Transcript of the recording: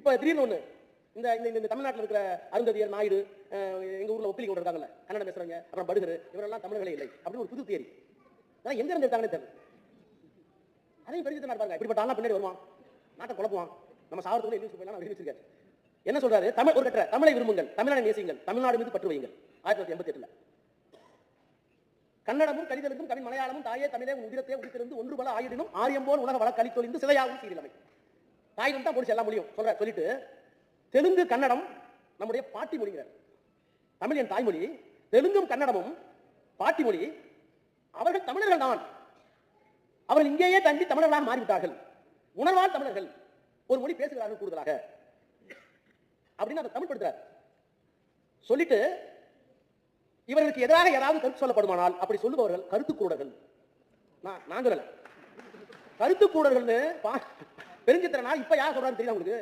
இப்ப திடீர்னு ஒண்ணு. இந்த இந்த இந்த தமிழ்நாட்டில் இருக்கிற அருந்ததியர் நாயுடு அஹ், எங்க ஊர்ல ஒப்பிலி கொண்டு இருக்காங்கல்ல கன்னடம் பேசுறவங்க அப்புறம் படுகர் இவரெல்லாம் தமிழர்களே இல்லை அப்படின்னு ஒரு புது தேரி. அதெல்லாம் எங்க இருந்து தெரியல. அதையும் தெரிஞ்சு தான் பாருங்க இப்படிப்பட்ட ஆளா பின்னாடி வருவான். நாட்டை குழப்புவான். நம்ம சாவரத்துக்குள்ள எழுதி போயிடலாம் வச்சிருக்காரு. என்ன சொல்றாரு? தமிழ் ஒரு கட்டுற தமிழை விரும்புங்கள். தமிழ்நாடு நேசியுங்கள். தமிழ்நாடு மீது பற்று வையுங்கள். ஆயிரத்தி தொள்ளாயிரத்தி எண்பத்தி எட்டுல. கன்னடமும் கடிதலுக்கும் தமிழ் மலையாளமும் தாயே தமிழே உதிரத்தை உதித்திருந்து ஒன்று பல ஆயிரம் ஆரியம் போல் உலக வள சிலையாகவும் சிலையாகும் தாயிலும் தான் முடிச்சு எல்லாம் முடியும் சொல்ற சொல்லிட்டு தெலுங்கு கன்னடம் நம்முடைய பாட்டி மொழிங்கிறார். தமிழ் என் தாய்மொழி தெலுங்கும் கன்னடமும் பாட்டி மொழி. அவர்கள் தமிழர்கள் தான். அவர்கள் இங்கேயே தங்கி தமிழர்களாக மாறிவிட்டார்கள். உணர்வால் தமிழர்கள் ஒரு மொழி பேசுகிறார்கள் கூடுதலாக. அப்படின்னு அதை தமிழ் படுத்துறார் சொல்லிட்டு இவர்களுக்கு எதிராக யாராவது கருத்து சொல்லப்படுமானால் அப்படி சொல்லுபவர்கள் கருத்து கூடர்கள் நான் நான் சொல்லல. கருத்து கூடர்கள்னு பெருஞ்சித்திரனா இப்ப யார் சொல்றான்னு தெரியுதா உங்களுக்கு?